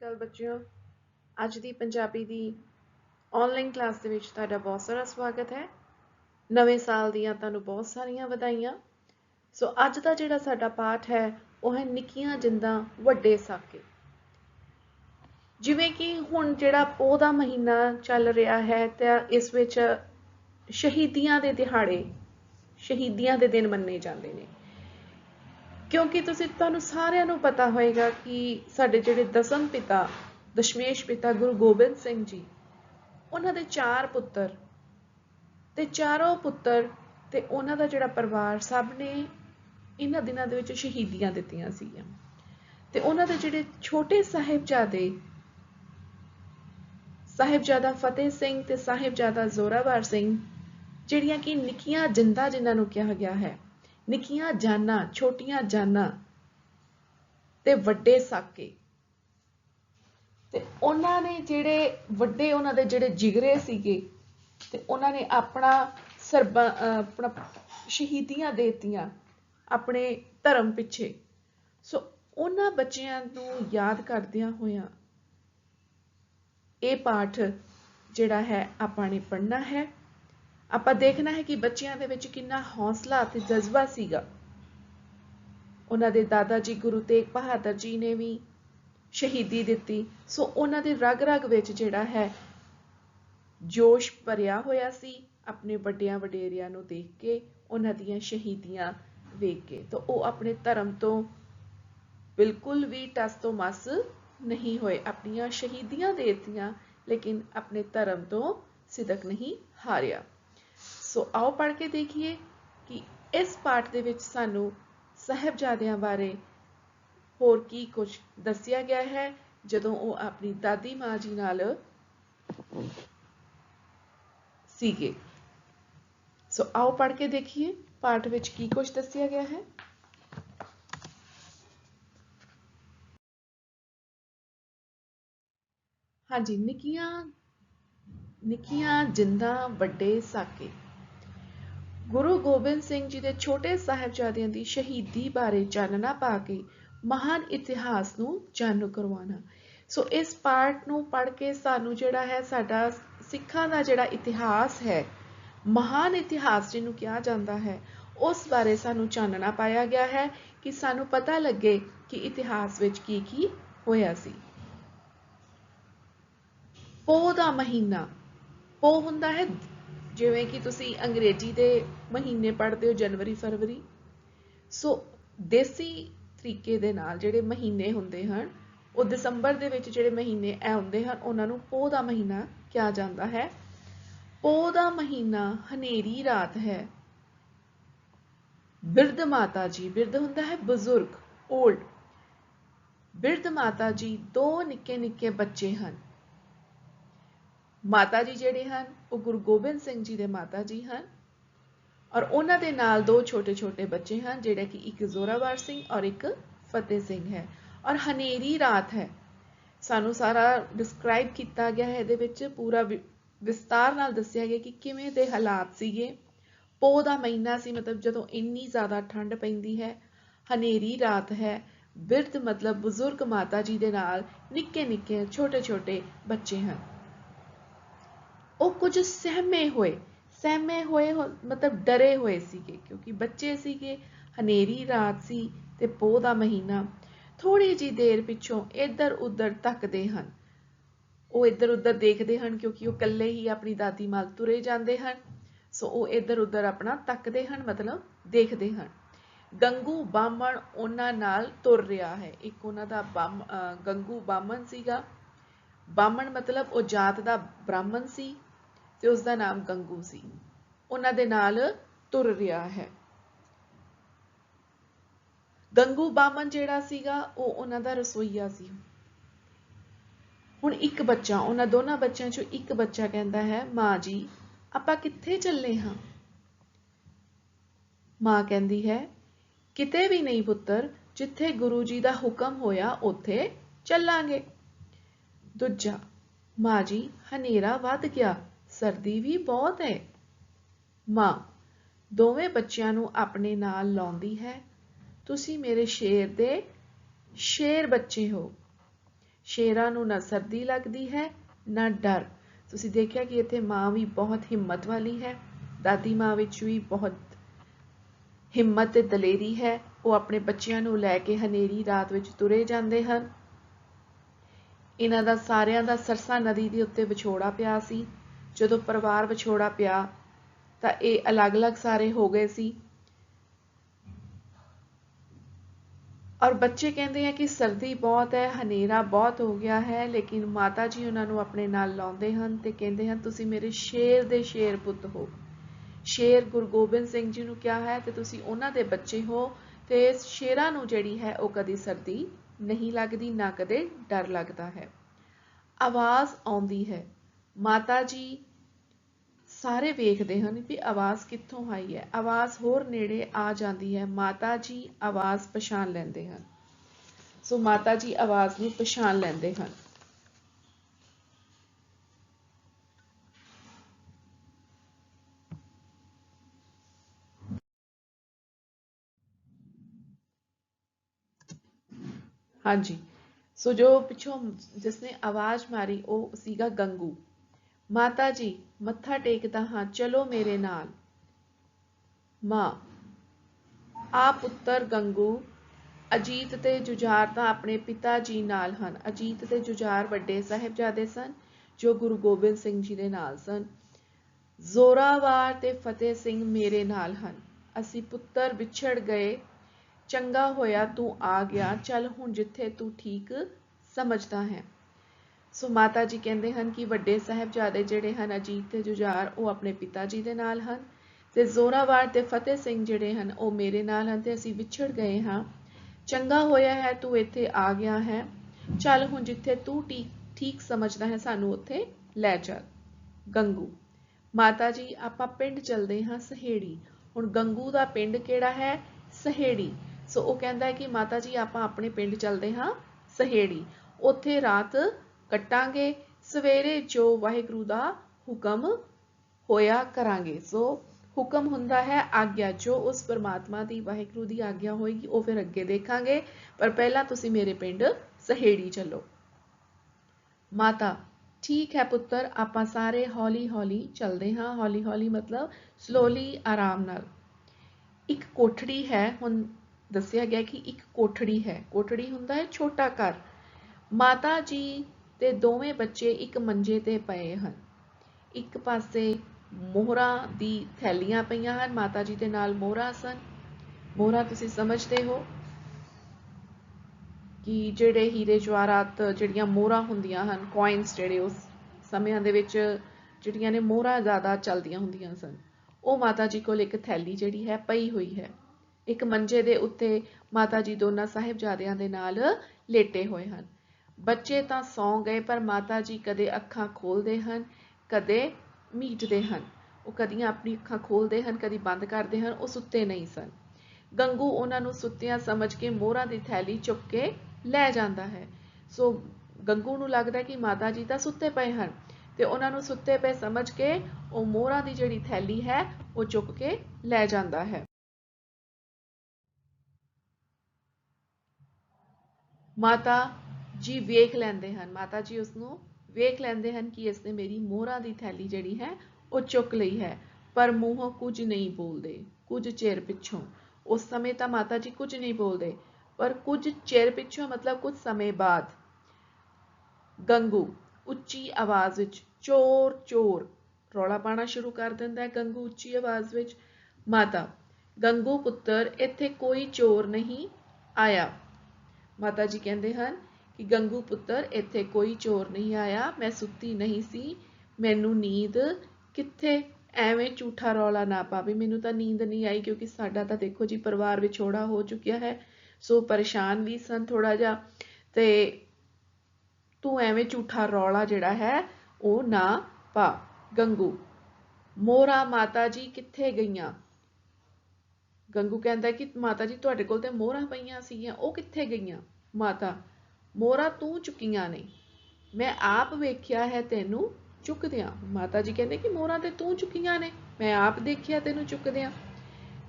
ਅਕਾਲ ਬੱਚਿਓ, ਅੱਜ ਦੀ ਪੰਜਾਬੀ ਦੀ ਆਨਲਾਈਨ ਕਲਾਸ ਦੇ ਵਿੱਚ ਤੁਹਾਡਾ ਬਹੁਤ ਸਾਰਾ ਸਵਾਗਤ ਹੈ। ਨਵੇਂ ਸਾਲ ਦੀਆਂ ਤੁਹਾਨੂੰ ਬਹੁਤ ਸਾਰੀਆਂ ਵਧਾਈਆਂ। ਸੋ ਅੱਜ ਦਾ ਜਿਹੜਾ ਸਾਡਾ ਪਾਠ ਹੈ, ਉਹ ਹੈ ਨਿੱਕੀਆਂ ਜਿੰਦਾਂ ਵੱਡੇ ਸਾਕੇ। ਜਿਵੇਂ ਕਿ ਹੁਣ ਜਿਹੜਾ ਪੋਹ ਦਾ ਮਹੀਨਾ ਚੱਲ ਰਿਹਾ ਹੈ, ਤਾਂ ਇਸ ਵਿੱਚ ਸ਼ਹੀਦੀਆਂ ਦੇ ਦਿਹਾੜੇ, ਸ਼ਹੀਦੀਆਂ ਦੇ ਦਿਨ ਮੰਨੇ ਜਾਂਦੇ ਨੇ। ਕਿਉਂਕਿ ਤੁਸੀਂ ਤੁਹਾਨੂੰ ਸਾਰਿਆਂ ਨੂੰ ਪਤਾ ਹੋਏਗਾ ਕਿ ਸਾਡੇ ਜਿਹੜੇ ਦਸਮ ਪਿਤਾ, ਦਸ਼ਮੇਸ਼ ਪਿਤਾ ਗੁਰੂ ਗੋਬਿੰਦ ਸਿੰਘ ਜੀ, ਉਹਨਾਂ ਦੇ ਚਾਰ ਪੁੱਤਰ ਤੇ ਚਾਰੋਂ ਪੁੱਤਰ ਤੇ ਉਹਨਾਂ ਦਾ ਜਿਹੜਾ ਪਰਿਵਾਰ ਸਭ ਨੇ ਇਹਨਾਂ ਦਿਨਾਂ ਦੇ ਵਿੱਚ ਸ਼ਹੀਦੀਆਂ ਦਿੱਤੀਆਂ ਸੀਗੀਆਂ। ਤੇ ਉਹਨਾਂ ਦੇ ਜਿਹੜੇ ਛੋਟੇ ਸਾਹਿਬਜ਼ਾਦੇ, ਸਾਹਿਬਜ਼ਾਦਾ ਫਤਿਹ ਸਿੰਘ ਤੇ ਸਾਹਿਬਜ਼ਾਦਾ ਜ਼ੋਰਾਵਰ ਸਿੰਘ, ਜਿਹੜੀਆਂ ਕਿ ਨਿੱਕੀਆਂ ਜਿੰਦਾ ਜਿਨ੍ਹਾਂ ਨੂੰ ਕਿਹਾ ਗਿਆ ਹੈ ਨਿੱਕੀਆਂ ਜਾਨਾਂ, ਛੋਟੀਆਂ ਜਾਨਾਂ ਤੇ ਵੱਡੇ ਸਾਕੇ। ਤੇ ਉਹਨਾਂ ਨੇ ਜਿਹੜੇ ਵੱਡੇ, ਉਹਨਾਂ ਦੇ ਜਿਹੜੇ ਜਿਗਰੇ ਸੀਗੇ ਤੇ ਉਹਨਾਂ ਨੇ ਆਪਣਾ ਸਰਬ ਆਪਣਾ ਸ਼ਹੀਦੀਆਂ ਦੇਤੀਆਂ ਆਪਣੇ ਧਰਮ ਪਿੱਛੇ। ਸੋ ਉਹਨਾਂ ਬੱਚਿਆਂ ਨੂੰ ਯਾਦ ਕਰਦਿਆਂ ਹੋਇਆਂ ਇਹ ਪਾਠ ਜਿਹੜਾ ਹੈ ਆਪਾਂ ਨੇ ਪੜ੍ਹਨਾ ਹੈ। ਆਪਾਂ ਦੇਖਣਾ ਹੈ ਕਿ ਬੱਚਿਆਂ ਦੇ ਵਿੱਚ ਕਿੰਨਾ ਹੌਸਲਾ ਅਤੇ ਜਜ਼ਬਾ ਸੀਗਾ। ਉਹਨਾਂ ਦੇ ਦਾਦਾ ਜੀ ਗੁਰੂ ਤੇਗ ਬਹਾਦਰ ਜੀ ਨੇ ਵੀ ਸ਼ਹੀਦੀ ਦਿੱਤੀ। ਸੋ ਉਹਨਾਂ ਦੇ ਰਗ-ਰਗ ਵਿੱਚ ਜਿਹੜਾ ਹੈ, ਜੋਸ਼ ਭਰਿਆ ਹੋਇਆ ਸੀ ਆਪਣੇ ਵੱਡਿਆਂ ਵਡੇਰਿਆਂ ਨੂੰ ਦੇਖ ਕੇ, ਉਹਨਾਂ ਦੀਆਂ ਸ਼ਹੀਦੀਆਂ ਵੇਖ ਕੇ। ਤਾਂ ਉਹ ਆਪਣੇ ਧਰਮ ਤੋਂ ਬਿਲਕੁਲ ਵੀ ਟਸ ਤੋਂ ਮਸ ਨਹੀਂ ਹੋਏ। ਆਪਣੀਆਂ ਸ਼ਹੀਦੀਆਂ ਦੇਤੀਆਂ, ਲੇਕਿਨ ਆਪਣੇ ਧਰਮ ਤੋਂ ਸਿਦਕ ਨਹੀਂ ਹਾਰਿਆ। ਸੋ ਆਓ ਪੜ੍ਹ ਕੇ ਦੇਖੀਏ ਕਿ ਇਸ ਪਾਠ ਦੇ ਵਿੱਚ ਸਾਨੂੰ ਸਹਿਬਜ਼ਾਦਿਆਂ ਬਾਰੇ ਹੋਰ ਕੀ ਕੁਝ ਦੱਸਿਆ ਗਿਆ ਹੈ, ਜਦੋਂ ਉਹ ਆਪਣੀ ਦਾਦੀ ਮਾਂ ਜੀ ਨਾਲ ਸੀਗੇ। ਸੋ ਆਓ ਪੜ੍ਹ ਕੇ ਦੇਖੀਏ ਪਾਠ ਵਿੱਚ ਕੀ ਕੁਝ ਦੱਸਿਆ ਗਿਆ ਹੈ। ਹਾਂਜੀ, ਨਿੱਕੀਆਂ ਨਿੱਕੀਆਂ ਜਿੰਦਾਂ ਵੱਡੇ ਸਾਕੇ। ਗੁਰੂ ਗੋਬਿੰਦ ਸਿੰਘ ਜੀ ਦੇ ਛੋਟੇ ਸਾਹਿਬਜ਼ਾਦਿਆਂ ਦੀ ਸ਼ਹੀਦੀ ਬਾਰੇ ਚਾਨਣਾ ਪਾ ਕੇ ਮਹਾਨ ਇਤਿਹਾਸ ਨੂੰ ਜਾਣੂ ਕਰਵਾਉਣਾ। ਸੋ ਇਸ ਪਾਠ ਨੂੰ ਪੜ੍ਹ ਕੇ ਸਾਨੂੰ ਜਿਹੜਾ ਹੈ ਸਾਡਾ ਸਿੱਖਾਂ ਦਾ ਜਿਹੜਾ ਇਤਿਹਾਸ ਹੈ, ਮਹਾਨ ਇਤਿਹਾਸ ਜਿਹਨੂੰ ਕਿਹਾ ਜਾਂਦਾ ਹੈ, ਉਸ ਬਾਰੇ ਸਾਨੂੰ ਚਾਨਣਾ ਪਾਇਆ ਗਿਆ ਹੈ ਕਿ ਸਾਨੂੰ ਪਤਾ ਲੱਗੇ ਕਿ ਇਤਿਹਾਸ ਵਿੱਚ ਕੀ ਕੀ ਹੋਇਆ ਸੀ। ਪੋਹ ਦਾ ਮਹੀਨਾ, ਪੋਹ ਹੁੰਦਾ ਹੈ ਜਿਵੇਂ ਕਿ ਤੁਸੀਂ ਅੰਗਰੇਜ਼ੀ ਦੇ ਮਹੀਨੇ ਪੜ੍ਹਦੇ ਹੋ, ਜਨਵਰੀ, ਫਰਵਰੀ। ਸੋ ਦੇਸੀ ਤਰੀਕੇ ਦੇ ਨਾਲ ਜਿਹੜੇ ਮਹੀਨੇ ਹੁੰਦੇ ਹਨ, ਉਹ ਦਸੰਬਰ ਦੇ ਵਿੱਚ ਜਿਹੜੇ ਮਹੀਨੇ ਐ ਹੁੰਦੇ ਹਨ, ਉਹਨਾਂ ਨੂੰ ਪੋਹ ਦਾ ਮਹੀਨਾ ਕਿਹਾ ਜਾਂਦਾ ਹੈ। ਪੋਹ ਦਾ ਮਹੀਨਾ ਹਨੇਰੀ ਰਾਤ ਹੈ। ਬਿਰਧ ਮਾਤਾ ਜੀ, ਬਿਰਧ ਹੁੰਦਾ ਹੈ ਬਜ਼ੁਰਗ 올ਡ ਬਿਰਧ ਮਾਤਾ ਜੀ ਦੋ ਨਿੱਕੇ ਨਿੱਕੇ ਬੱਚੇ ਹਨ। ਮਾਤਾ ਜੀ ਜਿਹੜੇ ਹਨ, ਉਹ ਗੁਰੂ ਗੋਬਿੰਦ ਸਿੰਘ ਜੀ ਦੇ ਮਾਤਾ ਜੀ ਹਨ ਔਰ ਉਹਨਾਂ ਦੇ ਨਾਲ ਦੋ ਛੋਟੇ-ਛੋਟੇ ਬੱਚੇ ਹਨ, ਜਿਹੜੇ ਕਿ ਇੱਕ ਜ਼ੋਰਾਵਰ ਸਿੰਘ ਔਰ ਇੱਕ ਫਤਿਹ ਸਿੰਘ ਹੈ ਔਰ ਹਨੇਰੀ ਰਾਤ ਹੈ। ਸਾਨੂੰ ਸਾਰਾ ਡਿਸਕ੍ਰਾਈਬ ਕੀਤਾ ਗਿਆ ਹੈ, ਇਹਦੇ ਵਿੱਚ ਪੂਰਾ ਵਿਸਤਾਰ ਨਾਲ ਦੱਸਿਆ ਗਿਆ ਕਿ ਕਿਵੇਂ ਦੇ ਹਾਲਾਤ ਸੀਗੇ। ਪੋਹ ਦਾ ਮਹੀਨਾ ਸੀ, ਮਤਲਬ ਜਦੋਂ ਇੰਨੀ ਜ਼ਿਆਦਾ ਠੰਡ ਪੈਂਦੀ ਹੈ, ਹਨੇਰੀ ਰਾਤ ਹੈ, ਬਿਰਧ ਮਤਲਬ ਬਜ਼ੁਰਗ ਮਾਤਾ ਜੀ ਦੇ ਨਾਲ ਨਿੱਕੇ ਨਿੱਕੇ ਛੋਟੇ ਛੋਟੇ ਬੱਚੇ ਹਨ। ਉਹ ਕੁਝ ਸਹਿਮੇ ਹੋਏ। ਸਹਿਮੇ ਹੋਏ ਮਤਲਬ ਡਰੇ ਹੋਏ ਸੀਗੇ, ਕਿਉਂਕਿ ਬੱਚੇ ਸੀਗੇ, ਹਨੇਰੀ ਰਾਤ ਸੀ ਤੇ ਪੋਹ ਦਾ ਮਹੀਨਾ। ਥੋੜੀ ਜੀ ਦੇਰ ਪਿੱਛੋਂ ਇੱਧਰ ਉੱਧਰ ਤੱਕਦੇ ਹਨ। ਉਹ ਇੱਧਰ ਉੱਧਰ ਦੇਖਦੇ ਹਨ, ਕਿਉਂਕਿ ਉਹ ਇਕੱਲੇ ਹੀ ਆਪਣੀ ਦਾਦੀ ਮਾਲ ਤੁਰੇ ਜਾਂਦੇ ਹਨ। ਸੋ ਉਹ ਇੱਧਰ ਉੱਧਰ ਆਪਣਾ ਤੱਕਦੇ ਹਨ, ਮਤਲਬ ਦੇਖਦੇ ਹਨ। ਗੰਗੂ ਬਾਮਣ ਉਹਨਾਂ ਨਾਲ ਤੁਰ ਰਿਹਾ ਹੈ। ਇੱਕ ਉਹਨਾਂ ਦਾ ਗੰਗੂ ਬਾਮਣ ਸੀਗਾ। ਬਾਮਣ ਮਤਲਬ ਉਹ ਜਾਤ ਦਾ ਬ੍ਰਾਹਮਣ ਸੀ। ਤੇ ਉਸ ਦਾ ਨਾਮ ਗੰਗੂ ਸੀ। ਉਹਨਾਂ ਦੇ ਨਾਲ ਤੁਰ ਰਿਹਾ ਹੈ। ਗੰਗੂ ਬਾਮਨ ਜਿਹੜਾ ਸੀਗਾ, ਉਹ ਉਹਨਾਂ ਦਾ ਰਸੋਈਆ ਸੀ। ਹੁਣ ਇੱਕ ਬੱਚਾ, ਉਹਨਾਂ ਦੋਨਾਂ ਬੱਚਿਆਂ ਚੋਂ ਇੱਕ ਬੱਚਾ ਕਹਿੰਦਾ ਹੈ, ਮਾਂ ਜੀ, ਆਪਾਂ ਕਿੱਥੇ ਚੱਲੇ ਹਾਂ? ਮਾਂ ਕਹਿੰਦੀ ਹੈ, ਕਿਤੇ ਵੀ ਨਹੀਂ ਪੁੱਤਰ, ਜਿੱਥੇ ਗੁਰੂ ਜੀ ਦਾ ਹੁਕਮ ਹੋਇਆ, ਉੱਥੇ ਚੱਲਾਂਗੇ। ਦੂਜਾ, ਮਾਂ ਜੀ, ਹਨੇਰਾ ਵੱਧ ਗਿਆ। ਸਰਦੀ ਵੀ ਬਹੁਤ ਹੈ। ਮਾਂ, ਦੋਵੇਂ ਬੱਚਿਆਂ ਨੂੰ ਆਪਣੇ ਨਾਲ ਲਾਉਂਦੀ ਹੈ। ਤੁਸੀਂ ਮੇਰੇ ਸ਼ੇਰ ਦੇ ਸ਼ੇਰ ਬੱਚੇ ਹੋ। ਸ਼ੇਰਾਂ ਨੂੰ ਨਾ ਸਰਦੀ ਲੱਗਦੀ ਹੈ, ਨਾ ਡਰ। ਤੁਸੀਂ ਦੇਖਿਆ ਕਿ ਇੱਥੇ ਮਾਂ ਵੀ ਬਹੁਤ ਹਿੰਮਤ ਵਾਲੀ ਹੈ। ਦਾਦੀ ਮਾਂ ਵਿੱਚ ਵੀ ਬਹੁਤ ਹਿੰਮਤ ਤੇ ਦਲੇਰੀ ਹੈ। ਉਹ ਆਪਣੇ ਬੱਚਿਆਂ ਨੂੰ ਲੈ ਕੇ ਹਨੇਰੀ ਰਾਤ ਵਿੱਚ ਤੁਰੇ ਜਾਂਦੇ ਹਨ। ਇਹਨਾਂ ਦਾ ਸਾਰਿਆਂ ਦਾ ਸਰਸਾ ਨਦੀ ਦੇ ਉੱਤੇ ਵਿਛੋੜਾ ਪਿਆ ਸੀ। ਜਦੋਂ ਪਰਿਵਾਰ ਵਿਛੋੜਾ ਪਿਆ, ਤਾਂ ਇਹ ਅਲੱਗ-ਅਲੱਗ ਸਾਰੇ ਹੋ ਗਏ ਸੀ। ਔਰ ਬੱਚੇ ਕਹਿੰਦੇ ਆ ਕਿ ਸਰਦੀ ਬਹੁਤ ਹੈ, ਹਨੇਰਾ ਬਹੁਤ ਹੋ ਗਿਆ ਹੈ, ਲੇਕਿਨ ਮਾਤਾ ਜੀ ਉਹਨਾਂ ਨੂੰ ਆਪਣੇ ਨਾਲ ਲਾਉਂਦੇ ਹਨ ਤੇ ਕਹਿੰਦੇ ਹਨ, ਤੁਸੀਂ ਮੇਰੇ ਸ਼ੇਰ ਦੇ ਸ਼ੇਰ ਪੁੱਤ ਹੋ। ਸ਼ੇਰ ਗੁਰੂ ਗੋਬਿੰਦ ਸਿੰਘ ਜੀ ਨੂੰ ਕਿਹਾ ਹੈ ਤੇ ਤੁਸੀਂ ਉਹਨਾਂ ਦੇ ਬੱਚੇ ਹੋ ਤੇ ਸ਼ੇਰਾਂ ਨੂੰ ਜਿਹੜੀ ਹੈ ਉਹ ਕਦੀ ਸਰਦੀ ਨਹੀਂ ਲੱਗਦੀ, ਨਾ ਕਦੇ ਡਰ ਲੱਗਦਾ ਹੈ। ਆਵਾਜ਼ ਆਉਂਦੀ ਹੈ। ਮਾਤਾ ਜੀ ਸਾਰੇ ਵੇਖਦੇ ਹਨ ਵੀ ਆਵਾਜ਼ ਕਿੱਥੋਂ ਆਈ ਹੈ। ਆਵਾਜ਼ ਹੋਰ ਨੇੜੇ ਆ ਜਾਂਦੀ ਹੈ। ਮਾਤਾ ਜੀ ਆਵਾਜ਼ ਪਛਾਣ ਲੈਂਦੇ ਹਨ। ਸੋ ਮਾਤਾ ਜੀ ਆਵਾਜ਼ ਨੂੰ ਪਛਾਣ ਲੈਂਦੇ ਹਨ। ਹਾਂਜੀ। ਸੋ ਜੋ ਪਿੱਛੋਂ ਜਿਸਨੇ ਆਵਾਜ਼ ਮਾਰੀ ਉਹ ਸੀਗਾ ਗੰਗੂ। ਮਾਤਾ ਜੀ, ਮੱਥਾ ਟੇਕਦਾ ਹਾਂ, ਚਲੋ ਮੇਰੇ ਨਾਲ। ਮਾਂ ਆ ਪੁੱਤਰ ਗੰਗੂ ਅਜੀਤ ਤੇ ਜੁਝਾਰ ਤਾਂ ਆਪਣੇ ਪਿਤਾ ਜੀ ਨਾਲ ਹਨ। ਅਜੀਤ ਤੇ ਜੁਝਾਰ ਵੱਡੇ ਸਾਹਿਬਜ਼ਾਦੇ ਸਨ, ਜੋ ਗੁਰੂ ਗੋਬਿੰਦ ਸਿੰਘ ਜੀ ਦੇ ਨਾਲ ਸਨ। ਜ਼ੋਰਾਵਾਰ ਤੇ ਫਤਿਹ ਸਿੰਘ ਮੇਰੇ ਨਾਲ ਹਨ। ਅਸੀਂ ਪੁੱਤਰ ਵਿਛੜ ਗਏ, ਚੰਗਾ ਹੋਇਆ ਤੂੰ ਆ ਗਿਆ, ਚੱਲ ਹੁਣ ਜਿੱਥੇ ਤੂੰ ਠੀਕ ਸਮਝਦਾ ਹੈ। ਸੋ ਮਾਤਾ ਜੀ ਕਹਿੰਦੇ ਹਨ ਕਿ ਵੱਡੇ ਸਾਹਿਬਜ਼ਾਦੇ ਜਿਹੜੇ ਹਨ, ਅਜੀਤ ਤੇ ਜੁਝਾਰ, ਉਹ ਆਪਣੇ ਪਿਤਾ ਜੀ ਦੇ ਨਾਲ ਹਨ ਤੇ ਜ਼ੋਰਾਵਾਰ ਤੇ ਫਤਿਹ ਸਿੰਘ ਜਿਹੜੇ ਹਨ, ਉਹ ਮੇਰੇ ਨਾਲ ਹਨ ਤੇ ਅਸੀਂ ਵਿਛੜ ਗਏ ਹਾਂ। ਚੰਗਾ ਹੋਇਆ ਹੈ, ਤੂੰ ਇੱਥੇ ਆ ਗਿਆ ਹੈ। ਚੱਲ ਹੁਣ ਜਿੱਥੇ ਤੂੰ ਠੀਕ ਸਮਝਦਾ ਹੈ, ਸਾਨੂੰ ਉੱਥੇ ਲੈ ਚੱਲ ਗੰਗੂ, ਮਾਤਾ ਜੀ, ਆਪਾਂ ਪਿੰਡ ਚਲਦੇ ਹਾਂ ਸਹੇੜੀ। ਹੁਣ ਗੰਗੂ ਦਾ ਪਿੰਡ ਕਿਹੜਾ ਹੈ? ਸਹੇੜੀ। ਸੋ ਉਹ ਕਹਿੰਦਾ ਹੈ ਕਿ ਮਾਤਾ ਜੀ, ਆਪਾਂ ਆਪਣੇ ਪਿੰਡ ਚਲਦੇ ਹਾਂ ਸਹੇੜੀ। ਉੱਥੇ ਰਾਤ ਕੱਟਾਂਗੇ। ਸਵੇਰੇ ਜੋ ਵਾਹਿਗੁਰੂ ਦਾ ਹੁਕਮ ਹੋਇਆ ਕਰਾਂਗੇ। ਸੋ ਹੁਕਮ ਹੁੰਦਾ ਹੈ ਆਗਿਆ। ਜੋ ਉਸ ਪਰਮਾਤਮਾ ਦੀ ਵਾਹਿਗੁਰੂ ਦੀ ਆਗਿਆ ਹੋਏਗੀ, ਉਹ ਫਿਰ ਅੱਗੇ ਦੇਖਾਂਗੇ। ਪਰ ਪਹਿਲਾਂ ਤੁਸੀਂ ਮੇਰੇ ਪਿੰਡ ਸਹੇੜੀ ਚੱਲੋ। ਮਾਤਾ, ਠੀਕ ਹੈ ਪੁੱਤਰ, ਆਪਾਂ ਸਾਰੇ ਹੌਲੀ ਹੌਲੀ ਚੱਲਦੇ ਹਾਂ। ਹੌਲੀ ਹੌਲੀ ਮਤਲਬ ਸਲੋਲੀ ਆਰਾਮ ਨਾਲ। ਇੱਕ ਕੋਠੜੀ ਹੈ, ਹੁਣ ਦੱਸਿਆ ਗਿਆ ਕਿ ਇੱਕ ਕੋਠੜੀ ਹੈ। ਕੋਠੜੀ ਹੁੰਦਾ ਹੈ ਛੋਟਾ ਘਰ। ਮਾਤਾ ਜੀ ਤੇ ਦੋਵੇਂ ਬੱਚੇ ਇੱਕ ਮੰਜੇ ਤੇ ਪਏ ਹਨ। ਇੱਕ ਪਾਸੇ ਮੋਹਰਾਂ ਦੀ ਥੈਲੀਆਂ ਪਈਆਂ ਹਨ, ਮਾਤਾ ਜੀ ਦੇ ਨਾਲ ਮੋਹਰਾਂ ਸਨ। ਮੋਹਰਾਂ ਤੁਸੀਂ ਸਮਝਦੇ ਹੋ ਕਿ ਜਿਹੜੇ ਹੀਰੇ ਜਵਾਹਰਾਤ ਜਿਹੜੀਆਂ ਮੋਹਰਾਂ ਹੁੰਦੀਆਂ ਹਨ ਕੋਇਨਸ ਜਿਹੜੇ ਉਸ ਸਮਿਆਂ ਦੇ ਵਿੱਚ ਜਿਹੜੀਆਂ ਨੇ ਮੋਹਰਾਂ ਜ਼ਿਆਦਾ ਚੱਲਦੀਆਂ ਹੁੰਦੀਆਂ ਸਨ, ਉਹ ਮਾਤਾ ਜੀ ਕੋਲ ਇੱਕ ਥੈਲੀ ਜਿਹੜੀ ਹੈ ਪਈ ਹੋਈ ਹੈ। ਇੱਕ ਮੰਜੇ ਦੇ ਉੱਤੇ ਮਾਤਾ ਜੀ ਦੋਨਾਂ ਸਾਹਿਬਜ਼ਾਦਿਆਂ ਦੇ ਨਾਲ ਲੇਟੇ ਹੋਏ ਹਨ। ਬੱਚੇ ਤਾਂ ਸੌਂ ਗਏ, ਪਰ ਮਾਤਾ ਜੀ ਕਦੇ ਅੱਖਾਂ ਖੋਲਦੇ ਹਨ, ਕਦੇ ਮੀਟਦੇ ਹਨ। ਉਹ ਕਦੀਆਂ ਆਪਣੀ ਅੱਖਾਂ ਖੋਲਦੇ ਹਨ, ਕਦੀ ਬੰਦ ਕਰਦੇ ਹਨ, ਉਹ ਸੁੱਤੇ ਨਹੀਂ ਸਨ। ਗੰਗੂ ਉਹਨਾਂ ਨੂੰ ਸੁੱਤਿਆਂ ਸਮਝ ਕੇ ਮੋਹਰਾਂ ਦੀ ਥੈਲੀ ਚੁੱਕ ਕੇ ਲੈ ਜਾਂਦਾ ਹੈ। ਸੋ ਗੰਗੂ ਨੂੰ ਲੱਗਦਾ ਕਿ ਮਾਤਾ ਜੀ ਤਾਂ ਸੁੱਤੇ ਪਏ ਹਨ ਤੇ ਉਹਨਾਂ ਨੂੰ ਸੁੱਤੇ ਪਏ ਸਮਝ ਕੇ ਉਹ ਮੋਹਰਾਂ ਦੀ ਜਿਹੜੀ ਥੈਲੀ ਹੈ, ਉਹ ਚੁੱਕ ਕੇ ਲੈ ਜਾਂਦਾ ਹੈ। ਮਾਤਾ ਜੀ ਵੇਖ ਲੈਂਦੇ ਹਨ, ਮਾਤਾ ਜੀ ਉਸ ਨੂੰ ਵੇਖ ਲੈਂਦੇ ਹਨ ਕਿ ਇਸ ਨੇ ਮੇਰੀ ਮੋਹਰਾਂ ਦੀ ਥੈਲੀ ਜਿਹੜੀ ਹੈ, ਉਹ ਚੁੱਕ ਲਈ ਹੈ, ਪਰ ਮੂੰਹੋਂ ਕੁਝ ਨਹੀਂ ਬੋਲਦੇ, ਕੁਝ ਚਿਰ ਪਿੱਛੋਂ। ਉਸ ਸਮੇਂ ਤਾਂ ਮਾਤਾ ਜੀ ਕੁਝ ਨਹੀਂ ਬੋਲਦੇ, ਪਰ ਕੁਝ ਚਿਰ ਪਿੱਛੋਂ ਮਤਲਬ ਕੁਝ ਸਮੇਂ ਬਾਅਦ ਗੰਗੂ ਉੱਚੀ ਆਵਾਜ਼ ਵਿੱਚ ਚੋਰ ਚੋਰ ਰੌਲਾ ਪਾਣਾ ਸ਼ੁਰੂ ਕਰ ਦਿੰਦਾ ਹੈ ਗੰਗੂ ਉੱਚੀ ਆਵਾਜ਼ ਵਿੱਚ। ਮਾਤਾ, ਗੰਗੂ ਪੁੱਤਰ, ਇੱਥੇ ਕੋਈ ਚੋਰ ਨਹੀਂ ਆਇਆ। ਮਾਤਾ ਜੀ ਕਹਿੰਦੇ ਹਨ ਕਿ ਗੰਗੂ ਪੁੱਤਰ, ਇੱਥੇ ਕੋਈ ਚੋਰ ਨਹੀਂ ਆਇਆ, ਮੈਂ ਸੁੱਤੀ ਨਹੀਂ ਸੀ, ਮੈਨੂੰ ਨੀਂਦ ਕਿੱਥੇ? ਐਵੇਂ ਝੂਠਾ ਰੌਲਾ ਨਾ ਪਾਵੇ। ਮੈਨੂੰ ਤਾਂ ਨੀਂਦ ਨਹੀਂ ਆਈ ਕਿਉਂਕਿ ਸਾਡਾ ਤਾਂ ਦੇਖੋ ਜੀ ਪਰਿਵਾਰ ਵਿਛੋੜਾ ਹੋ ਚੁੱਕਿਆ ਹੈ। ਸੋ ਪਰੇਸ਼ਾਨ ਵੀ ਸਨ ਥੋੜਾ ਜਿਹਾ। ਤੇ ਤੂੰ ਐਵੇਂ ਝੂਠਾ ਰੌਲਾ ਜਿਹੜਾ ਹੈ, ਉਹ ਨਾ ਪਾ। ਗੰਗੂ, ਮੋਰਾ ਮਾਤਾ ਜੀ ਕਿੱਥੇ ਗਈਆਂ? ਗੰਗੂ ਕਹਿੰਦਾ ਕਿ ਮਾਤਾ ਜੀ ਤੁਹਾਡੇ ਕੋਲ ਤੇ ਮੋਹਰਾਂ ਪਈਆਂ ਸੀਗੀਆਂ, ਉਹ ਕਿੱਥੇ ਗਈਆਂ? ਮਾਤਾ ਮੋਹਰਾਂ ਤੂੰ ਚੁੱਕੀਆਂ ਨੇ। ਮੈਂ ਆਪ ਵੇਖਿਆ ਹੈ ਤੈਨੂੰ ਚੁੱਕਦਿਆਂ। ਮਾਤਾ ਜੀ ਕਹਿੰਦੇ ਕਿ ਮੋਹਰਾਂ ਤੇ ਤੂੰ ਚੁੱਕੀਆਂ ਨੇ। ਮੈਂ ਆਪ ਦੇਖਿਆ ਤੈਨੂੰ ਚੁੱਕਦਿਆਂ।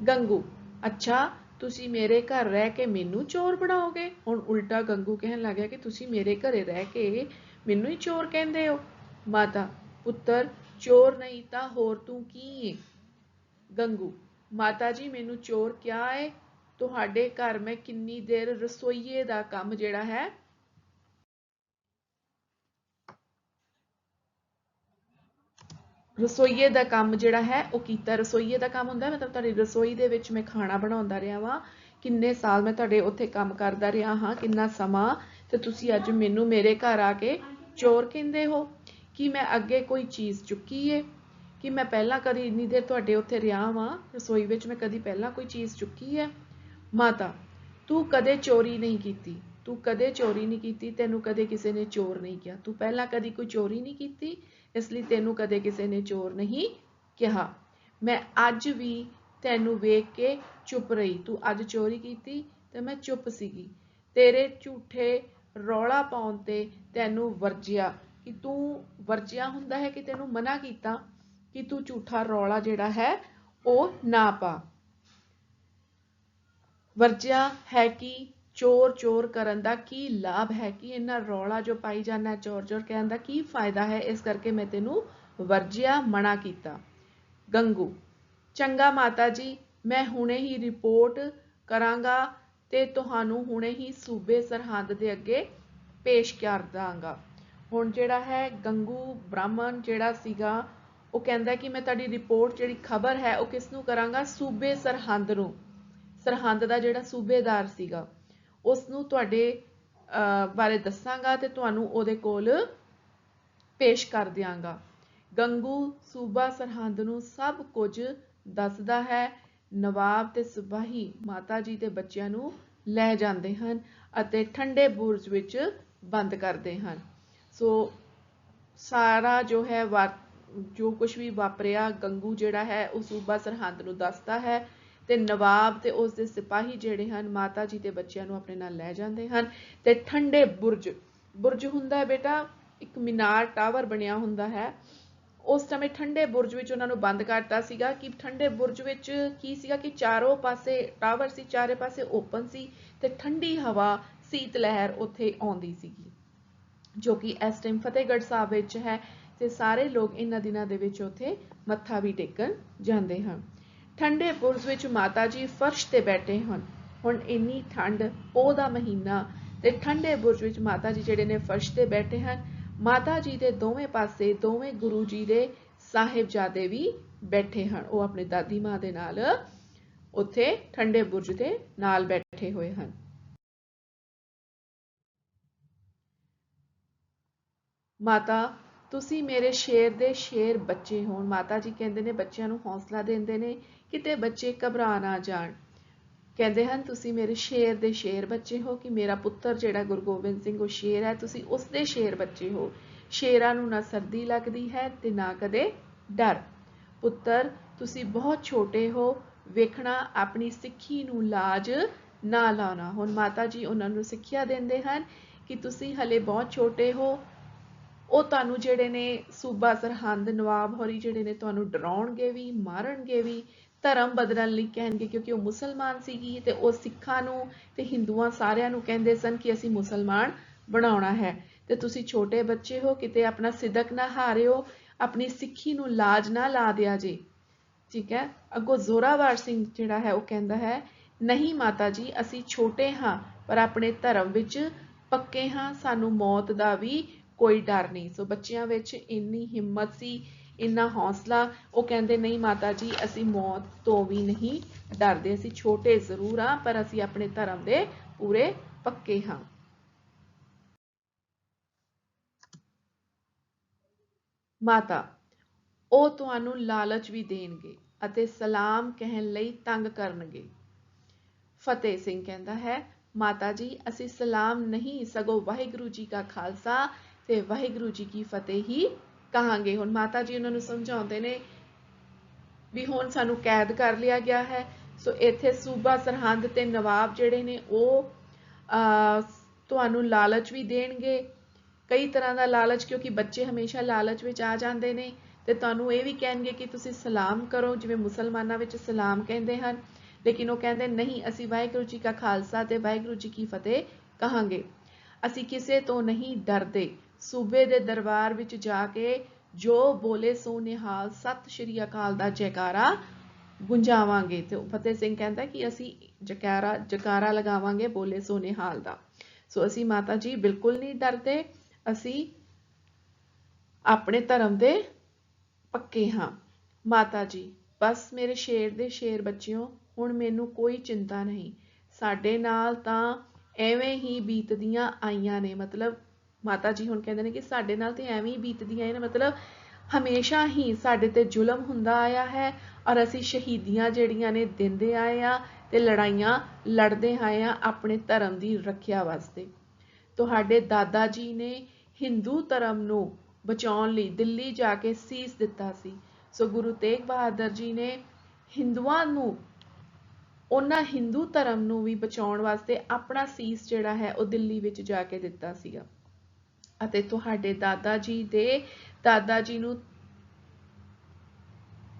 ਗੰਗੂ, ਅੱਛਾ, ਤੁਸੀਂ ਮੇਰੇ ਘਰ ਰਹਿ ਕੇ ਮੈਨੂੰ ਚੋਰ ਬਣਾਓਗੇ? ਹੁਣ ਉਲਟਾ ਗੰਗੂ ਕਹਿਣ ਲੱਗਿਆ ਕਿ ਤੁਸੀਂ ਮੇਰੇ ਘਰੇ ਰਹਿ ਕੇ ਮੈਨੂੰ ਹੀ ਚੋਰ ਕਹਿੰਦੇ ਹੋ। ਮਾਤਾ, ਪੁੱਤਰ, ਚੋਰ ਨਹੀਂ ਤਾਂ ਹੋਰ ਤੂੰ ਕੀ ਏ? ਗੰਗੂ, ਮਾਤਾ ਜੀ, ਮੈਨੂੰ ਚੋਰ ਕਿਆ ਏ? ਤੁਹਾਡੇ ਘਰ ਮੈਂ ਕਿੰਨੀ ਦੇਰ ਰਸੋਈਏ ਦਾ ਕੰਮ ਜਿਹੜਾ ਹੈ ਰਸੋਈਏ ਦਾ ਕੰਮ ਜਿਹੜਾ ਹੈ ਉਹ ਕੀਤਾ। ਰਸੋਈਏ ਦਾ ਕੰਮ ਹੁੰਦਾ ਹੈ, ਮਤਲਬ ਤੁਹਾਡੀ ਰਸੋਈ ਦੇ ਵਿੱਚ ਮੈਂ ਖਾਣਾ ਬਣਾਉਂਦਾ ਰਿਹਾ ਵਾਂ। ਕਿੰਨੇ ਸਾਲ ਮੈਂ ਤੁਹਾਡੇ ਉੱਥੇ ਕੰਮ ਕਰਦਾ ਰਿਹਾ ਹਾਂ ਕਿੰਨਾ ਸਮਾਂ। ਤੇ ਤੁਸੀਂ ਅੱਜ ਮੈਨੂੰ ਮੇਰੇ ਘਰ ਆ ਕੇ ਚੋਰ ਕਹਿੰਦੇ ਹੋ ਕਿ ਮੈਂ ਅੱਗੇ ਕੋਈ ਚੀਜ਼ ਚੁੱਕੀ ਏ ਕਿ ਮੈਂ ਪਹਿਲਾਂ ਕਦੀ ਇੰਨੀ ਦੇਰ ਤੁਹਾਡੇ ਉੱਥੇ ਰਿਹਾ ਵਾਂ। ਰਸੋਈ ਵਿੱਚ ਮੈਂ ਕਦੀ ਪਹਿਲਾਂ ਕੋਈ ਚੀਜ਼ ਚੁੱਕੀ ਹੈ ਮਾਤਾ ਤੂੰ ਕਦੇ ਚੋਰੀ ਨਹੀਂ ਕੀਤੀ। ਤੂੰ ਕਦੇ ਚੋਰੀ ਨਹੀਂ ਕੀਤੀ ਤੈਨੂੰ ਕਦੇ ਕਿਸੇ ਨੇ ਚੋਰ ਨਹੀਂ ਕਿਹਾ। ਤੂੰ ਪਹਿਲਾਂ ਕਦੀ ਕੋਈ ਚੋਰੀ ਨਹੀਂ ਕੀਤੀ ਇਸ ਲਈ ਤੈਨੂੰ ਕਦੇ ਕਿਸੇ ਨੇ ਚੋਰ ਨਹੀਂ ਕਿਹਾ। ਮੈਂ ਅੱਜ ਵੀ ਤੈਨੂੰ ਵੇਖ ਕੇ ਚੁੱਪ ਰਹੀ। ਤੂੰ ਅੱਜ ਚੋਰੀ ਕੀਤੀ ਤੇ ਮੈਂ ਚੁੱਪ ਸੀਗੀ। ਤੇਰੇ ਝੂਠੇ ਰੌਲਾ ਪਾਉਣ ਤੇ ਤੈਨੂੰ ਵਰਜਿਆ। ਕਿ ਤੂੰ ਵਰਜਿਆ ਹੁੰਦਾ ਹੈ ਕਿ ਤੈਨੂੰ ਮਨਾ ਕੀਤਾ? ਕਿ ਤੂੰ ਝੂਠਾ ਰੌਲਾ ਜਿਹੜਾ ਹੈ, ਉਹ ਨਾ ਪਾ। ਵਰਜਿਆ ਹੈ ਕਿ ਚੋਰ ਚੋਰ ਕਰਨ ਦਾ ਕੀ ਲਾਭ ਹੈ? ਕਿ ਇਹਨਾਂ ਰੌਲਾ ਜੋ ਪਾਈ ਜਾਂਦਾ ਚੋਰ ਚੋਰ ਕਹਿਣ ਦਾ ਕੀ ਫਾਇਦਾ ਹੈ? ਇਸ ਕਰਕੇ ਮੈਂ ਤੈਨੂੰ ਵਰਜਿਆ, ਮਨਾ ਕੀਤਾ। ਗੰਗੂ, ਚੰਗਾ ਮਾਤਾ ਜੀ, ਮੈਂ ਹੁਣੇ ਹੀ ਰਿਪੋਰਟ ਕਰਾਂਗਾ ਤੇ ਤੁਹਾਨੂੰ ਹੁਣੇ ਹੀ ਸੂਬੇ ਸਰਹੰਦ ਦੇ ਅੱਗੇ ਪੇਸ਼ ਕਰ ਦਾਂਗਾ। ਹੁਣ ਜਿਹੜਾ ਹੈ ਗੰਗੂ ਬ੍ਰਾਹਮਣ ਜਿਹੜਾ ਸੀਗਾ, ਉਹ ਕਹਿੰਦਾ ਕਿ ਮੈਂ ਤੁਹਾਡੀ ਰਿਪੋਰਟ ਜਿਹੜੀ ਖਬਰ ਹੈ, ਉਹ ਕਿਸ ਨੂੰ ਕਰਾਂਗਾ? ਸੂਬੇ ਸਰਹੰਦ ਨੂੰ। ਸਰਹੰਦ ਦਾ ਜਿਹੜਾ ਸੂਬੇਦਾਰ ਸੀਗਾ। ਉਸ ਨੂੰ ਤੁਹਾਡੇ ਅਹ, ਬਾਰੇ ਦੱਸਾਂਗਾ ਤੇ ਤੁਹਾਨੂੰ ਉਹਦੇ ਕੋਲ ਪੇਸ਼ ਕਰ ਦਿਆਂਗਾ। ਗੰਗੂ ਸੂਬਾ ਸਰਹੰਦ ਨੂੰ ਸਭ ਕੁਝ ਦੱਸਦਾ ਹੈ। ਨਵਾਬ ਤੇ ਸਿਪਾਹੀ ਮਾਤਾ ਜੀ ਤੇ ਬੱਚਿਆਂ ਨੂੰ ਲੈ ਜਾਂਦੇ ਹਨ ਅਤੇ ਠੰਡੇ ਬੁਰਜ ਵਿੱਚ ਬੰਦ ਕਰਦੇ ਹਨ। ਸੋ ਸਾਰਾ ਜੋ ਹੈ ਵਾ- ਜੋ ਕੁਝ ਵੀ ਵਾਪਰਿਆ ਗੰਗੂ ਜਿਹੜਾ ਹੈ ਉਹ ਸੂਬਾ ਸਰਹੰਦ ਨੂੰ ਦੱਸਦਾ ਹੈ। ਤੇ ਨਵਾਬ ਤੇ ਉਸ ਦੇ ਸਿਪਾਹੀ ਜਿਹੜੇ ਹਨ, ਮਾਤਾ ਜੀ ਤੇ ਬੱਚਿਆਂ ਨੂੰ ਆਪਣੇ ਨਾਲ ਲੈ ਜਾਂਦੇ ਹਨ ਤੇ ਠੰਡੇ ਬੁਰਜ ਬੁਰਜ ਹੁੰਦਾ ਹੈ ਬੇਟਾ, ਇੱਕ ਮੀਨਾਰ ਟਾਵਰ ਬਣਿਆ ਹੁੰਦਾ ਹੈ। ਉਸ ਸਮੇਂ ਠੰਡੇ ਬੁਰਜ ਵਿੱਚ ਉਹਨਾਂ ਨੂੰ ਬੰਦ ਕਰਤਾ ਸੀਗਾ ਕਿ ਠੰਡੇ ਬੁਰਜ ਵਿੱਚ ਕੀ ਸੀਗਾ ਕਿ ਚਾਰੋਂ ਪਾਸੇ ਟਾਵਰ ਸੀ, ਚਾਰੇ ਪਾਸੇ ਓਪਨ ਸੀ ਤੇ ਠੰਡੀ ਹਵਾ ਸੀਤ ਲਹਿਰ ਉੱਥੇ ਆਉਂਦੀ ਸੀਗੀ, ਜੋ ਕਿ ਇਸ ਟਾਈਮ ਫਤਿਹਗੜ੍ਹ ਸਾਹਿਬ ਵਿੱਚ ਹੈ ਤੇ ਸਾਰੇ ਲੋਕ ਇਹਨਾਂ ਦਿਨਾਂ ਦੇ ਵਿੱਚ ਉੱਥੇ ਮੱਥਾ ਵੀ ਟੇਕਣ ਜਾਂਦੇ ਹਨ। ਠੰਡੇ ਬੁਰਜ ਵਿੱਚ ਮਾਤਾ ਜੀ ਫਰਸ਼ ਤੇ ਬੈਠੇ ਹਨ। ਹੁਣ ਇੰਨੀ ਠੰਡ, ਪੋਹ ਦਾ ਮਹੀਨਾ ਤੇ ਠੰਡੇ ਬੁਰਜ ਵਿੱਚ ਮਾਤਾ ਜੀ ਜਿਹੜੇ ਨੇ ਫਰਸ਼ ਤੇ ਬੈਠੇ ਹਨ ਮਾਤਾ ਜੀ ਦੇ ਦੋਵੇਂ ਪਾਸੇ ਦੋਵੇਂ ਗੁਰੂ ਜੀ ਦੇ ਸਾਹਿਬਜ਼ਾਦੇ ਵੀ ਬੈਠੇ ਹਨ। ਉਹ ਆਪਣੀ ਦਾਦੀ ਮਾਂ ਦੇ ਨਾਲ ਉੱਥੇ ਠੰਡੇ ਬੁਰਜ ਦੇ ਨਾਲ ਬੈਠੇ ਹੋਏ ਹਨ। ਮਾਤਾ, ਤੁਸੀਂ ਮੇਰੇ ਸ਼ੇਰ ਦੇ ਸ਼ੇਰ ਬੱਚੇ ਹੋਣ ਮਾਤਾ ਜੀ ਕਹਿੰਦੇ ਨੇ, ਬੱਚਿਆਂ ਨੂੰ ਹੌਸਲਾ ਦਿੰਦੇ ਨੇ। ਕਿਤੇ ਬੱਚੇ ਘਬਰਾ ਨਾ ਜਾਣ। ਕਹਿੰਦੇ ਹਨ, ਤੁਸੀਂ ਮੇਰੇ ਸ਼ੇਰ ਦੇ ਸ਼ੇਰ ਬੱਚੇ ਹੋ ਕਿ ਮੇਰਾ ਪੁੱਤਰ ਜਿਹੜਾ ਗੁਰੂ ਗੋਬਿੰਦ ਸਿੰਘ ਉਹ ਸ਼ੇਰ ਹੈ, ਤੁਸੀਂ ਉਸ ਦੇ ਸ਼ੇਰ ਬੱਚੇ ਹੋ। ਸ਼ੇਰਾਂ ਨੂੰ ਨਾ ਸਰਦੀ ਲੱਗਦੀ ਹੈ ਤੇ ਨਾ ਕਦੇ ਡਰ। ਪੁੱਤਰ, ਤੁਸੀਂ ਬਹੁਤ ਛੋਟੇ ਹੋ, ਵੇਖਣਾ ਆਪਣੀ ਸਿੱਖੀ ਨੂੰ ਲਾਜ ਨਾ ਲਾਉਣਾ। ਹੁਣ ਮਾਤਾ ਜੀ ਉਹਨਾਂ ਨੂੰ ਸਿੱਖਿਆ ਦਿੰਦੇ ਹਨ ਕਿ ਤੁਸੀਂ ਹਲੇ ਬਹੁਤ ਛੋਟੇ ਹੋ, ਉਹ ਤੁਹਾਨੂੰ ਜਿਹੜੇ ਨੇ ਸੂਬਾ ਸਰਹੰਦ ਨਵਾਬ ਹੋਰੀ ਜਿਹੜੇ ਨੇ ਤੁਹਾਨੂੰ ਡਰਾਉਣਗੇ ਵੀ, ਮਾਰਨਗੇ ਵੀ ਧਰਮ ਬਦਲਣ ਲਈ ਕਹਿਣਗੇ ਕਿਉਂਕਿ ਉਹ ਮੁਸਲਮਾਨ ਸੀਗੀ ਤੇ ਉਹ ਸਿੱਖਾਂ ਨੂੰ ਤੇ ਹਿੰਦੂਆਂ ਸਾਰਿਆਂ ਨੂੰ ਕਹਿੰਦੇ ਸਨ ਕਿ ਅਸੀਂ ਮੁਸਲਮਾਨ ਬਣਾਉਣਾ ਹੈ। ਤੇ ਤੁਸੀਂ ਛੋਟੇ ਬੱਚੇ ਹੋ, ਕਿਤੇ ਆਪਣਾ ਸਿਦਕ ਨਾ ਹਾਰਿਓ, ਆਪਣੀ ਸਿੱਖੀ ਨੂੰ ਲਾਜ ਨਾ ਲਾ ਦਿਆ ਜੇ। ਠੀਕ ਹੈ? ਅੱਗੋਂ ਜ਼ੋਰਾਵਰ ਸਿੰਘ ਜਿਹੜਾ ਹੈ, ਉਹ ਕਹਿੰਦਾ ਹੈ, ਨਹੀਂ ਮਾਤਾ ਜੀ, ਅਸੀਂ ਛੋਟੇ ਹਾਂ, ਪਰ ਆਪਣੇ ਧਰਮ ਵਿੱਚ ਪੱਕੇ ਹਾਂ, ਸਾਨੂੰ ਮੌਤ ਦਾ ਵੀ ਕੋਈ ਡਰ ਨਹੀਂ। ਸੋ ਬੱਚਿਆਂ ਵਿੱਚ ਇੰਨੀ ਹਿੰਮਤ ਸੀ ਇੰਨਾ ਹੌਸਲਾ, ਉਹ ਕਹਿੰਦੇ, ਨਹੀਂ ਮਾਤਾ ਜੀ, ਅਸੀਂ ਮੌਤ ਤੋਂ ਵੀ ਨਹੀਂ ਡਰਦੇ, ਅਸੀਂ ਛੋਟੇ ਜ਼ਰੂਰ ਹਾਂ, ਪਰ ਅਸੀਂ ਆਪਣੇ ਧਰਮ ਦੇ ਪੂਰੇ ਪੱਕੇ ਹਾਂ। ਮਾਤਾ, ਉਹ ਤੁਹਾਨੂੰ ਲਾਲਚ ਵੀ ਦੇਣਗੇ ਅਤੇ ਸਲਾਮ ਕਹਿਣ ਲਈ ਤੰਗ ਕਰਨਗੇ। ਫਤਿਹ ਸਿੰਘ ਕਹਿੰਦਾ ਹੈ, ਮਾਤਾ ਜੀ, ਅਸੀਂ ਸਲਾਮ ਨਹੀਂ, ਸਗੋਂ ਵਾਹਿਗੁਰੂ ਜੀ ਕਾ ਖਾਲਸਾ ਤੇ ਵਾਹਿਗੁਰੂ ਜੀ ਕੀ ਫਤਿਹ ਹੀ ਕਹਾਂਗੇ। ਹੁਣ ਮਾਤਾ ਜੀ ਉਹਨਾਂ ਨੂੰ ਸਮਝਾਉਂਦੇ ਨੇ ਵੀ ਹੁਣ ਸਾਨੂੰ ਕੈਦ ਕਰ ਲਿਆ ਗਿਆ ਹੈ। ਸੋ ਇੱਥੇ ਸੂਬਾ ਸਰਹੰਦ ਤੇ ਨਵਾਬ ਜਿਹੜੇ ਨੇ ਉਹ ਅਹ, ਤੁਹਾਨੂੰ ਲਾਲਚ ਵੀ ਦੇਣਗੇ। ਕਈ ਤਰ੍ਹਾਂ ਦਾ ਲਾਲਚ ਕਿਉਂਕਿ ਬੱਚੇ ਹਮੇਸ਼ਾ ਲਾਲਚ ਵਿੱਚ ਆ ਜਾਂਦੇ ਨੇ ਤੇ ਤੁਹਾਨੂੰ ਇਹ ਵੀ ਕਹਿਣਗੇ ਕਿ ਤੁਸੀਂ ਸਲਾਮ ਕਰੋ ਜਿਵੇਂ ਮੁਸਲਮਾਨਾਂ ਵਿੱਚ ਸਲਾਮ ਕਹਿੰਦੇ ਹਨ। ਲੇਕਿਨ ਉਹ ਕਹਿੰਦੇ ਨਹੀਂ ਅਸੀਂ ਵਾਹਿਗੁਰੂ ਜੀ ਕਾ ਖਾਲਸਾ ਤੇ ਵਾਹਿਗੁਰੂ ਜੀ ਕੀ ਫਤਿਹ ਕਹਾਂਗੇ। ਅਸੀਂ ਕਿਸੇ ਤੋਂ ਨਹੀਂ ਡਰਦੇ। ਸੂਬੇ ਦੇ ਦਰਬਾਰ ਵਿੱਚ ਜਾ ਕੇ ਜੋ ਬੋਲੇ, ਸੋ ਨਿਹਾਲ, ਸਤਿ ਸ਼੍ਰੀ ਅਕਾਲ ਦਾ ਜੈਕਾਰਾ ਗੁੰਜਾਵਾਂਗੇ ਤੇ ਫਤਿਹ ਸਿੰਘ ਕਹਿੰਦਾ ਕਿ ਅਸੀਂ ਜੈਕਾਰਾ ਜੈਕਾਰਾ ਲਗਾਵਾਂਗੇ ਬੋਲੇ, ਸੋ ਨਿਹਾਲ ਦਾ। ਸੋ ਅਸੀਂ ਮਾਤਾ ਜੀ ਬਿਲਕੁਲ ਨਹੀਂ ਡਰਦੇ। ਅਸੀਂ ਆਪਣੇ ਧਰਮ ਦੇ ਪੱਕੇ ਹਾਂ। ਮਾਤਾ ਜੀ, ਬਸ ਮੇਰੇ ਸ਼ੇਰ ਦੇ ਸ਼ੇਰ ਬੱਚਿਓ, ਹੁਣ ਮੈਨੂੰ ਕੋਈ ਚਿੰਤਾ ਨਹੀਂ। ਸਾਡੇ ਨਾਲ ਤਾਂ ਐਵੇਂ ਹੀ ਬੀਤਦੀਆਂ ਆਈਆਂ ਨੇ। ਮਤਲਬ ਮਾਤਾ ਜੀ ਹੁਣ ਕਹਿੰਦੇ ਨੇ ਕਿ ਸਾਡੇ ਨਾਲ ਤੇ ਐਵੇਂ ਹੀ ਬੀਤਦੀਆਂ ਨੇ। ਮਤਲਬ ਹਮੇਸ਼ਾ ਹੀ ਸਾਡੇ ਤੇ ਜ਼ੁਲਮ ਹੁੰਦਾ ਆਇਆ ਹੈ ਔਰ ਅਸੀਂ ਸ਼ਹੀਦੀਆਂ ਜਿਹੜੀਆਂ ਨੇ ਦਿੰਦੇ ਆਏ ਆ ਤੇ ਲੜਾਈਆਂ ਲੜਦੇ ਆਏ ਆ ਆਪਣੇ ਧਰਮ ਦੀ ਰੱਖਿਆ ਵਾਸਤੇ। ਤੁਹਾਡੇ ਦਾਦਾ ਜੀ ਨੇ ਹਿੰਦੂ ਧਰਮ ਨੂੰ ਬਚਾਉਣ ਲਈ ਦਿੱਲੀ ਜਾ ਕੇ ਸੀਸ ਦਿੱਤਾ ਸੀ। ਸੋ ਗੁਰੂ ਤੇਗ ਬਹਾਦਰ ਜੀ ਨੇ ਹਿੰਦੂਆਂ ਨੂੰ ਉਹਨਾਂ ਹਿੰਦੂ ਧਰਮ ਨੂੰ ਵੀ ਬਚਾਉਣ ਵਾਸਤੇ ਆਪਣਾ ਸੀਸ ਜਿਹੜਾ ਹੈ ਉਹ ਦਿੱਲੀ ਵਿੱਚ ਜਾ ਕੇ ਦਿੱਤਾ ਸੀਗਾ। ਅਤੇ ਤੁਹਾਡੇ ਦਾਦਾ ਜੀ ਦੇ ਦਾਦਾ ਜੀ ਨੂੰ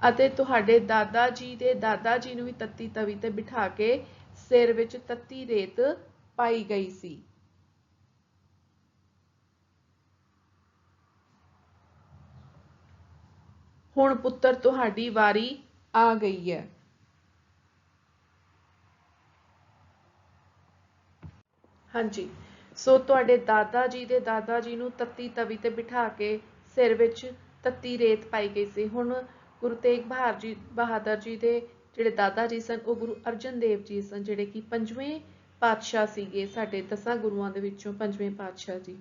ਅਤੇ ਤੁਹਾਡੇ ਦਾਦਾ ਜੀ ਦੇ ਦਾਦਾ ਜੀ ਨੂੰ ਵੀ ਤੱਤੀ ਤਵੀ ਤੇ ਬਿਠਾ ਕੇ ਸਿਰ ਵਿੱਚ ਤੱਤੀ ਰੇਤ ਪਾਈ ਗਈ ਸੀ। ਹੁਣ ਪੁੱਤਰ ਤੁਹਾਡੀ ਵਾਰੀ ਆ ਗਈ ਹੈ। ਹਾਂਜੀ। ਸੋ ਤੁਹਾਡੇ ਦਾਦਾ ਜੀ ਦੇ ਦਾਦਾ ਜੀ ਨੂੰ ਤੱਤੀ ਤਵੀ ਤੇ ਬਿਠਾ ਕੇ ਸਿਰ ਵਿੱਚ ਤੱਤੀ ਰੇਤ ਪਾਈ ਗਈ ਸੀ। ਹੁਣ ਗੁਰੂ ਤੇਗ ਬਹਾਦਰ ਜੀ ਬਹਾਦਰ ਜੀ ਦੇ ਜਿਹੜੇ ਦਾਦਾ ਜੀ ਸਨ, ਉਹ ਗੁਰੂ ਅਰਜਨ ਦੇਵ ਜੀ ਸਨ, ਜਿਹੜੇ ਕਿ ਪੰਜਵੇਂ ਪਾਤਸ਼ਾਹ ਸੀਗੇ ਸਾਡੇ ਦਸਾਂ ਗੁਰੂਆਂ ਦੇ ਵਿੱਚੋਂ ਪੰਜਵੇਂ ਪਾਤਸ਼ਾਹ ਜੀ।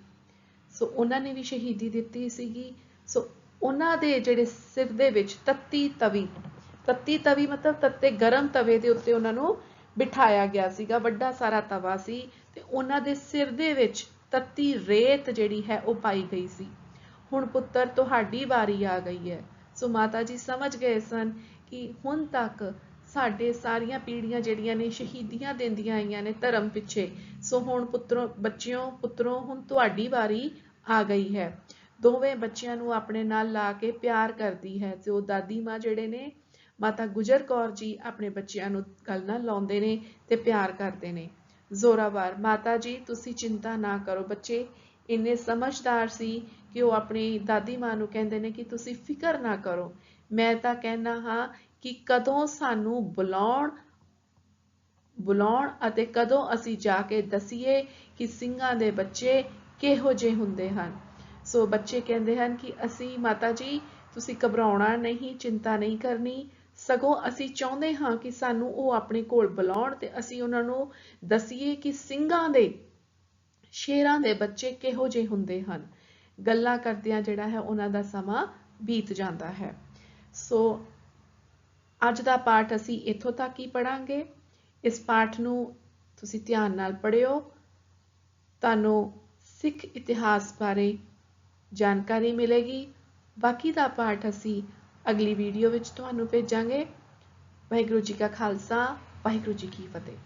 ਸੋ ਉਹਨਾਂ ਨੇ ਵੀ ਸ਼ਹੀਦੀ ਦਿੱਤੀ ਸੀਗੀ। ਸੋ ਉਹਨਾਂ ਦੇ ਜਿਹੜੇ ਸਿਰ ਦੇ ਵਿੱਚ ਤੱਤੀ ਤਵੀ ਤੱਤੀ ਤਵੀ ਮਤਲਬ ਤੱਤੇ ਗਰਮ ਤਵੇ ਦੇ ਉੱਤੇ ਉਹਨਾਂ ਨੂੰ ਬਿਠਾਇਆ ਗਿਆ ਸੀਗਾ, ਵੱਡਾ ਸਾਰਾ ਤਵਾ ਸੀ ਤੇ ਉਹਨਾਂ ਦੇ ਸਿਰ ਦੇ ਵਿੱਚ ਤੱਤੀ ਰੇਤ ਜਿਹੜੀ ਹੈ ਉਹ ਪਾਈ ਗਈ ਸੀ। ਹੁਣ ਪੁੱਤਰ, ਤੁਹਾਡੀ ਵਾਰੀ ਆ ਗਈ ਹੈ। ਸੋ ਮਾਤਾ ਜੀ ਸਮਝ ਗਏ ਸਨ ਕਿ ਹੁਣ ਤੱਕ ਸਾਡੇ ਸਾਰੀਆਂ ਪੀੜ੍ਹੀਆਂ ਜਿਹੜੀਆਂ ਨੇ ਸ਼ਹੀਦੀਆਂ ਦਿੰਦੀਆਂ ਆਈਆਂ ਨੇ ਧਰਮ ਪਿੱਛੇ, ਸੋ ਹੁਣ ਪੁੱਤਰੋ, ਬੱਚਿਓ, ਪੁੱਤਰੋ ਹੁਣ ਤੁਹਾਡੀ ਵਾਰੀ ਆ ਗਈ ਹੈ। ਦੋਵੇਂ ਬੱਚਿਆਂ ਨੂੰ ਆਪਣੇ ਨਾਲ ਲਾ ਕੇ ਪਿਆਰ ਕਰਦੀ ਹੈ ਤੇ ਉਹ ਦਾਦੀ ਮਾਂ ਜਿਹੜੇ ਨੇ ਮਾਤਾ ਗੁਜਰ ਕੌਰ ਜੀ ਆਪਣੇ ਬੱਚਿਆਂ ਨੂੰ ਗੱਲ ਨਾਲ ਲਾਉਂਦੇ ਨੇ ਤੇ ਪਿਆਰ ਕਰਦੇ ਨੇ। ਜ਼ੋਰਾਵਾਰ, ਮਾਤਾ ਜੀ, ਤੁਸੀਂ ਚਿੰਤਾ ਨਾ ਕਰੋ ਬੱਚੇ। ਇੰਨੇ ਸਮਝਦਾਰ ਸੀ ਕਿ ਉਹ ਆਪਣੀ ਦਾਦੀ ਮਾਂ ਨੂੰ ਕਹਿੰਦੇ ਨੇ ਕਿ ਤੁਸੀਂ ਫਿਕਰ ਨਾ ਕਰੋ। ਮੈਂ ਤਾਂ ਕਹਿਣਾ ਹਾਂ ਕਿ ਕਦੋਂ ਸਾਨੂੰ ਬੁਲਾਉਣ ਬੁਲਾਉਣ ਅਤੇ ਕਦੋਂ ਅਸੀਂ ਜਾ ਕੇ ਦਸੀਏ ਕਿ ਸਿੰਘਾਂ ਦੇ ਬੱਚੇ ਕਿਹੋ ਜਿਹੇ ਹੁੰਦੇ ਹਨ। ਸੋ ਬੱਚੇ ਕਹਿੰਦੇ ਹਨ ਕਿ ਅਸੀਂ ਮਾਤਾ ਜੀ, ਤੁਸੀਂ ਘਬਰਾਉਣਾ ਨਹੀਂ, ਚਿੰਤਾ ਨਹੀਂ ਕਰਨੀ। ਸਗੋਂ ਅਸੀਂ ਚਾਹੁੰਦੇ ਹਾਂ ਕਿ ਸਾਨੂੰ ਉਹ ਆਪਣੇ ਕੋਲ ਬੁਲਾਉਣ ਤੇ ਅਸੀਂ ਉਹਨਾਂ ਨੂੰ ਦਸੀਏ ਕਿ ਸਿੰਘਾਂ ਦੇ, ਸ਼ੇਰਾਂ ਦੇ ਬੱਚੇ ਕਿਹੋ ਜਿਹੇ ਹੁੰਦੇ ਹਨ। ਗੱਲਾਂ ਕਰਦਿਆਂ ਜਿਹੜਾ ਹੈ ਉਹਨਾਂ ਦਾ ਸਮਾਂ ਬੀਤ ਜਾਂਦਾ ਹੈ। ਸੋ ਅੱਜ ਦਾ ਪਾਠ ਅਸੀਂ ਇੱਥੋਂ ਤੱਕ ਹੀ ਪੜਾਂਗੇ ਇਸ ਪਾਠ ਨੂੰ ਤੁਸੀਂ ਧਿਆਨ ਨਾਲ ਪੜਿਓ ਤੁਹਾਨੂੰ ਸਿੱਖ ਇਤਿਹਾਸ ਬਾਰੇ ਜਾਣਕਾਰੀ ਮਿਲੇਗੀ। ਬਾਕੀ ਦਾ ਪਾਠ ਅਸੀਂ ਅਗਲੀ ਵੀਡੀਓ ਵਿੱਚ ਤੁਹਾਨੂੰ ਭੇਜਾਂਗੇ। ਵਾਹਿਗੁਰੂ ਜੀ ਕਾ ਖਾਲਸਾ ਵਾਹਿਗੁਰੂ ਜੀ ਕੀ ਫਤਿਹ।